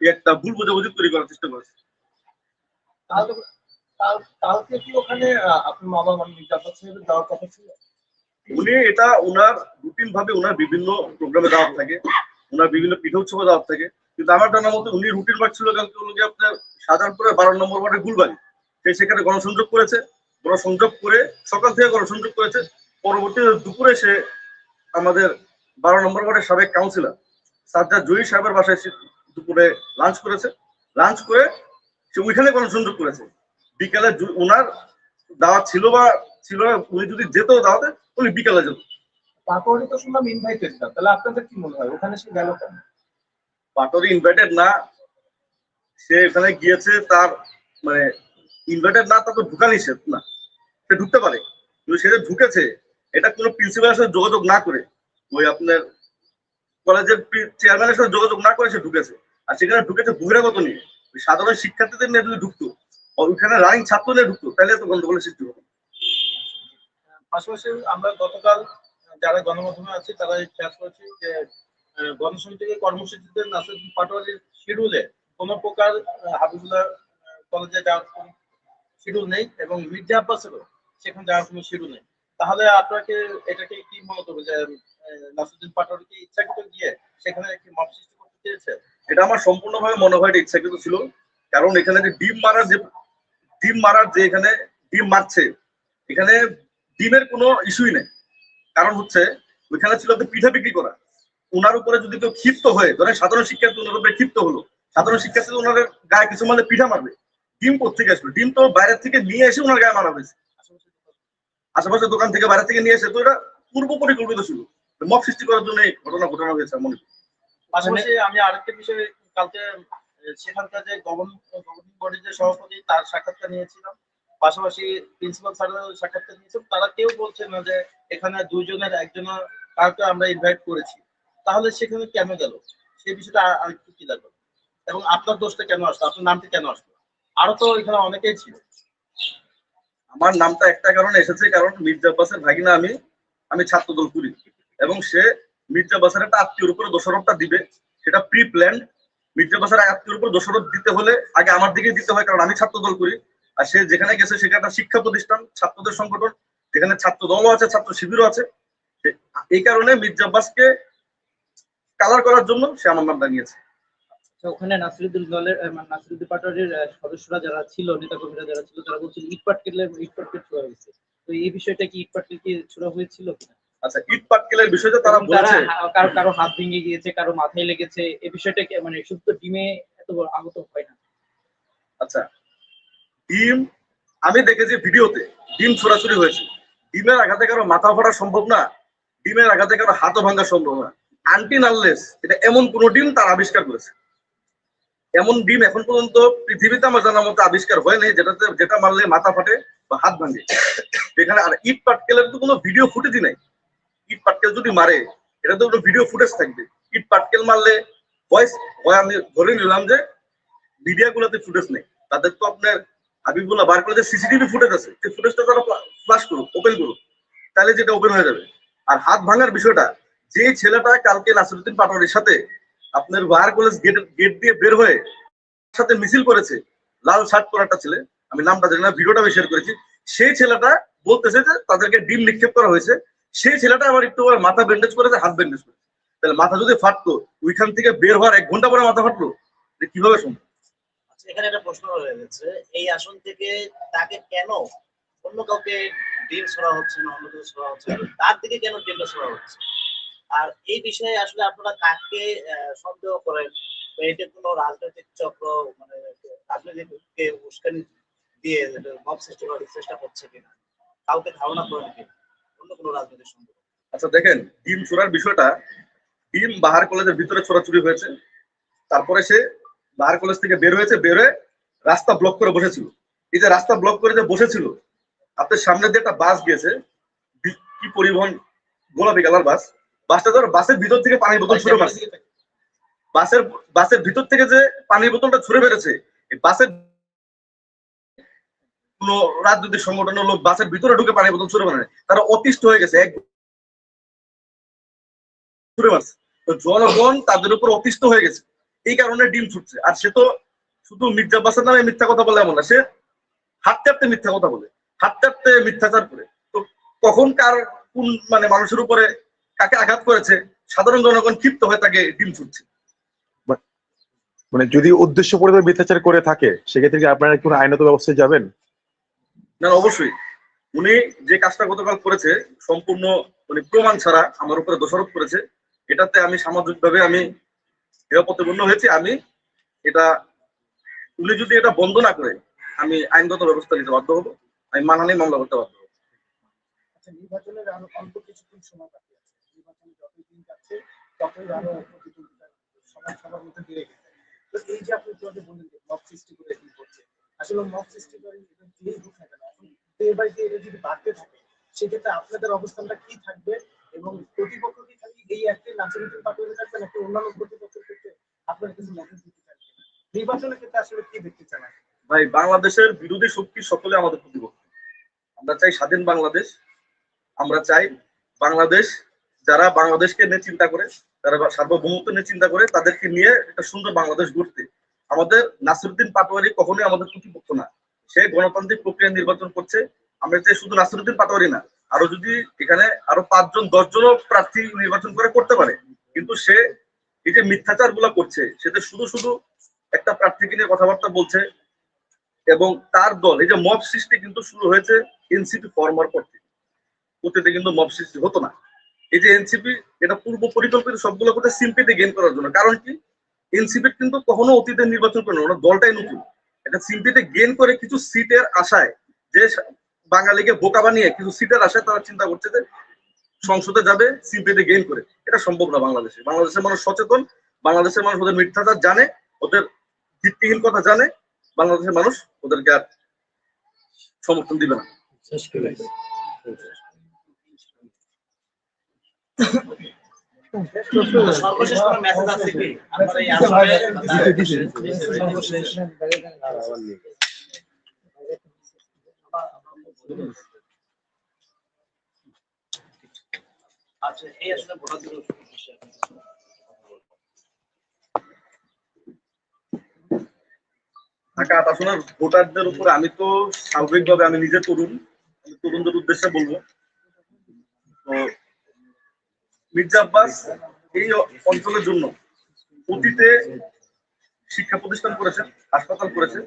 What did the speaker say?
একটা ভুল বোঝাবুঝি তৈরি করার চেষ্টা করেছে। কালকে কি ওখানে আপনার মামা মানে মির্জাফর সাহেবের যাওয়ার কথা ছিল? উনি এটা ওনার রুটিন ভাবে ওনার বিভিন্ন প্রোগ্রামে দাওয়াত থাকে ওনার বিভিন্ন পিঠা উৎসবে দাওয়াত থাকে। কিন্তু আমার জানার মতে উনি রুটিন বার ছিল কালকে হলো গিয়ে আপনার শাহজাহানপুরে বারো নম্বর ওয়ার্ডে গুলবাড়ি। সে সেখানে গণসংযোগ করেছে। গণসংযোগ করে সকাল থেকে গণসংযোগ করেছে। পরবর্তী দুপুরে সে আমাদের বারো নম্বর ওয়ার্ডের সাবেক কাউন্সিলর সাজ্জাদ জয়ী সাহেবের বাসায় দুপুরে লাঞ্চ করেছে। লাঞ্চ করে সে ওইখানে গণসংযোগ করেছে। বিকালে ওনার দাওয়াত ছিল বা ছিল না, উনি যদি যেত দাওয়াতে উনি বিকালে যেত। তারপরে তো শুনলাম ইনভাইটেড না তাহলে আপনাদের কি মনে হয় ওখানে সে গেল কেন? পাটরি ইনভাইটেড না। সে এখানে গিয়েছে তার মানে ইনভাইটেড না তার তো ঢুকা নিষেধ না। সে ঢুকতে পারে কিন্তু সে যে ঢুকেছে এটা কোনো প্রিন্সিপালের সাথে যোগাযোগ না করে। ওই আপনার কলেজের চেয়ারম্যানের সাথে যোগাযোগ না করে সে ঢুকেছে। আর সেখানে ঢুকেছে বহিরাগত নিয়ে। সাধারণ শিক্ষার্থীদের নিয়ে যদি ঢুকতো ওইখানে রানিং ছাত্র নিয়ে ঢুকতো, তাহলে তো গন্ডগোলের সৃষ্টি হতো। পাশাপাশি আমরা গতকাল যারা গণমাধ্যমে তারা খেয়াল করেছি যে কর্মসূচিতে নাসিরুদ্দিন পাটোয়ারির শিডিউলে কোনো প্রকার হাবিবুল্লাহ কলেজে যাওয়ার কোনো শিডিউল নেই এবং মির্জা আব্বাসেরও সেখানে যাওয়ার কোনো শিডিউল নেই। তাহলে আপনাকে এটাকে কি মনে করবে যে নাসিরুদ্দিন পাটোয়ারি কি ইচ্ছাকৃত গিয়ে সেখানে একটি মত এটা আমার সম্পূর্ণভাবে মনে হয় এটা ইচ্ছাকৃত ছিল। কারণ এখানে যে ডিম মারার যে ডিম মারার যে এখানে ডিম মারছে, এখানে ডিমের কোনো ইস্যুই নেই। কারণ হচ্ছে, ওইখানে ছিল পিঠা বিক্রি করা। ওনার উপরে যদি কেউ ক্ষিপ্ত হয়ে ধরেন সাধারণ শিক্ষার্থী ওনার উপরে ক্ষিপ্ত হলো। সাধারণ শিক্ষার্থী ওনার গায়ে কিছু মানে পিঠা মারবে। ডিম কোথেকে আসলো? ডিম তো বাইরের থেকে নিয়ে এসে ওনার গায়ে মারা হয়েছে। আশেপাশে দোকান থেকে বাইরে থেকে নিয়ে এসে তো এটা পূর্ব পরিকল্পিত ছিল। মব সৃষ্টি করার জন্য এই ঘটনা ঘটনা হয়েছে মনে হয়। পাশাপাশি আমি আরেকটা বিষয়ে কালকে সেখানকার যে গভর্নিং বডির যে সভাপতি তার সাক্ষাৎকার নিয়েছিলাম। পাশাপাশি প্রিন্সিপাল স্যারের সাক্ষাৎকার নিয়েছিলাম। তারা কেউ বলছে না যে এখানে দুইজনের একজনের কাউকে আমরা ইনভাইট করেছি। তাহলে সেখানে কেন গেল? সেই বিষয়টা আর- কি লাগল এবং আপনার দোষটা কেন আসলো? আপনার নামটা কেন আসলো? আরও তো এখানে অনেকেই ছিল। আমার নামটা একটা কারণে এসেছে কারণ মির্জা আব্বাসের ভাগিনা আমি আমি ছাত্রদল করি। এবং সে মির্জা আব্বাসের একটা আত্মীয়র উপরে দোষারোপটা দিবে। সেটা প্রি প্ল্যান মির্জা বাসার আত্মীয়র উপর দোষারোপ দিতে হলে আগে আমার দিকে দিতে হয় কারণ আমি ছাত্রদল করি। আর সে যেখানে গেছে সেখানে একটা শিক্ষা প্রতিষ্ঠান ছাত্রদের সংগঠন। যেখানে ছাত্র দলও আছে ছাত্র শিবিরও আছে। এই কারণে মির্জা আব্বাসকে কালার করার জন্য সে আমার নামটা নিয়েছে আচ্ছা, ওখানে নাসিরুদ্দিন দলের মানে নাসিরুদ্দিন পাটোয়ারির সদস্যরা যারা ছিল নেতা কর্মীরা যারা ছিল তারা বলছিল ইট পাটকেলের ইট পাটকেল ছোড়া হয়েছে। তো এই বিষয়টা কি ইট পাটকেল কি ছোড়া হয়েছিল কিনা? আচ্ছা ইট পাটকেলের বিষয়টা তারা তারা বলেছে। কারও কারও হাত ভেঙে গিয়েছে কারও মাথায় লেগেছে এই বিষয়টা মানে এত বড় আহত হয় না। আচ্ছা ডিম আমি দেখেছি ভিডিওতে ডিম ছোড়াছুড়ি হয়েছে। ডিমের আঘাতে কারও মাথা ফাটা সম্ভব না ডিমের আঘাতে কারও হাতও ভাঙা সম্ভব না। আনটিন আনলেস এটা এমন কোন ডিম তার আবিষ্কার করেছে। এমন ডিম এখন পর্যন্ত পৃথিবীতে আমার জানার মতো আবিষ্কার হয়নি যেটাতে যেটা মারলে মাথা ফাটে বা হাত ভাঙে। এখানে আর ইট পাটকেলের তো কোনো ভিডিও ফুটেজই নাই। ইট পাটকেল যদি মারে, এটা তো ভিডিও ফুটেজ থাকবে। ইট পাটকেল মারলে ভয়েস আমি ধরে নিলাম যে মিডিয়া গুলোতে ফুটেজ নেই। তাদের তো আপনার হাবিবুল্লাহ বার করে যে সিসিটিভি ফুটেজ আছে, সেই ফুটেজটা তারা ফ্লাশ করুক ওপেন করুক, তাহলে যেটা ওপেন হয়ে যাবে। আর হাত ভাঙার বিষয়টা, যে ছেলেটা কালকে নাসিরুদ্দিন পাটোয়ারির সাথে আপনার বাহার কলেজ গেট গেট দিয়ে বের হয়ে সাথে মিছিল করেছে, লাল শার্ট পরা একটা ছেলে, আমি নামটা জানি না, ভিডিওটা আমি শেয়ার করেছি, সেই ছেলেটা বলতেছে যে তাদেরকে ডিম নিক্ষেপ করা হয়েছে সেই ছেলেটা আবার একটু মাথা ব্যান্ডেজ করেছে হাত ব্যান্ডেজ করেছে। তাহলে মাথা যদি ফাটতো ওইখান থেকে বের হওয়ার এক ঘণ্টা পরে মাথা ফাটলো কীভাবে সম্ভব? আচ্ছা, এখানে একটা প্রশ্ন রয়ে গেছে। এই আসন থেকে তাকে কেন অন্য কাউকে ডিল ছড়া হচ্ছে না অন্য কিছু ছড়া হচ্ছে তার দিকে কেন ডিলটা ছড়া হচ্ছে? আর এই বিষয়ে আসলে আপনারা কাকে সন্দেহ করেন? এটা কোনো রাজনৈতিক চক্র মানে রাজনৈতিককে উস্কানি দিয়ে মব সৃষ্টি করার চেষ্টা করছে কিনা? কাউকে ধারণা করেন কোনো? রাজনৈতিক সন্দেহ আচ্ছা দেখেন ডিম ছোড়ার বিষয়টা ডিম বাহার কলেজের ভিতরে ছোড়াছুরি হয়েছে, তারপরে সে বাহার কলেজ থেকে বের হয়েছে, বের হয়ে রাস্তা ব্লক করে বসেছিল। এই যে রাস্তা ব্লক করে যে বসেছিল আপনার সামনে দিয়ে একটা বাস গিয়েছে কি পরিবহন, গোলাপি কালার বাস। বাসটা ধর, বাসের ভিতর থেকে পানির বোতল ছুড়ে মারছে। বাসের বাসের ভিতর থেকে যে পানির বোতলটা ছুড়ে বেড়েছে বাসের কোন রাজনৈতিক সংগঠনের লোক বাসের ভিতরে ঢুকে পানির বোতল ছুড়ে মানে তারা অতিষ্ঠ হয়ে গেছে জনগণ তাদের উপর অতিষ্ঠ হয়ে গেছে। এই কারণে ডিম ছুটছে। আর সে তো শুধু মির্জা আব্বাসের নামে মিথ্যা কথা বলে এমন না, সে হাঁটতে হাঁটতে মিথ্যা কথা বলে। হাঁটতে হাঁটতে মিথ্যাচার করে। তো কখন কার কোন মানে মানুষের উপরে কাকে আঘাত করেছে, সাধারণ জনগণ ক্ষিপ্ত হয়ে তাকে ডিম ছুটছে মানে যদি উদ্দেশ্য পরিবার মিথ্যাচার করে থাকে, সেক্ষেত্রে আপনারা কোনো আইনত ব্যবস্থায় যাবেন? না অবশ্যই। উনি যে কাজটা গতকাল করেছে, সম্পূর্ণ মানে প্রমাণ ছাড়া আমার উপরে দোষারোপ করেছে। এটাতে আমি সামাজিকভাবে আমি প্রতিপন্ন হয়েছি। আমি এটা, উনি যদি এটা বন্ধ না করে, আমি আইনগত ব্যবস্থা নিতে বাধ্য হব। আমি মানহানি মামলা করতে বাধ্য হব। আচ্ছা নির্বাচনের আরও অল্প কিছুক্ষণ সময় বাকি আছে। নির্বাচনে যতই দিন যাচ্ছে, ততই আরও মধ্যে গেছে। এই যে আপনি বললেন মব সৃষ্টি করে করছে আসলে মব সৃষ্টি করে এটা যেই হোক না কেন ডে বাই ডে এটা যদি বাড়তে থাকে, সেক্ষেত্রে আপনাদের অবস্থানটা কি থাকবে এবং প্রতিপক্ষ কি খালি এই একটি নাচরিতের পাঠিয়ে থাকবে নাকি অন্যান্য প্রতিপক্ষের ক্ষেত্রে আপনার কিছু মেসেজ দিতে কিনা? নির্বাচনের ক্ষেত্রে আসলে কি দেখতে চান? ভাই, বাংলাদেশের বিরোধী শক্তি সকলে আমাদের প্রতিপক্ষ আমরা চাই স্বাধীন বাংলাদেশ আমরা চাই বাংলাদেশ, যারা বাংলাদেশকে নিয়ে চিন্তা করে বা- সার্বভৌমত্ব নিয়ে চিন্তা করে, তাদেরকে নিয়ে একটা সুন্দর বাংলাদেশ গড়তে আমাদের নাসিরুদ্দিন পাটোয়ারি কখনোই আমাদের প্রতিপক্ষ না। সে গণতান্ত্রিক প্রক্রিয়া নির্বাচন করছে। আমরা চাই শুধু নাসিরুদ্দিন পাটোয়ারি না, আরও যদি এখানে আরও পাঁচজন, দশজনও প্রার্থী নির্বাচন করে করতে পারে, কিন্তু সে এই যে মিথ্যাচারগুলা করছে সেটা শুধু শুধু একটা প্রার্থীকে নিয়ে কথাবার্তা বলছে এবং তার দল, এই যে মব সৃষ্টি কিন্তু শুরু হয়েছে এনসিপি ফর্মার পর থেকে। অতীতে কিন্তু মব সৃষ্টি হতো না। এই যে এনসিপি, এটা পূর্ব পরিকল্পিত সবগুলো করতে সিম্পিতে গেইন করার জন্য। কারণ কি? এনসিপি কিন্তু কখনো অতীতে নির্বাচন করে না ওনার দলটাই নতুন। একটা সিম্পিতে গেইন করে কিছু সিটের আশায় যে বাঙালিকে বোকা বানিয়ে কিছু সিটের আশায় তারা চিন্তা করছে যে সংসদে যাবে সিম্পিতে গেইন করে। এটা সম্ভব না বাংলাদেশে। বাংলাদেশের মানুষ সচেতন বাংলাদেশের মানুষ ওদের মিথ্যাচার জানে ওদের ভিত্তিহীন কথা জানে বাংলাদেশের মানুষ ওদেরকে আর সমর্থন দিবে না। আচ্ছা ভোটারদের আট ভোটারদের উপরে আমি তো স্বাভাবিকভাবে আমি নিজে তরুণ তরুণদের উদ্দেশ্যে বলব। মির্জা আব্বাস এই অঞ্চলের জন্য অতীতে শিক্ষা প্রতিষ্ঠান করেছেন হাসপাতাল করেছেন।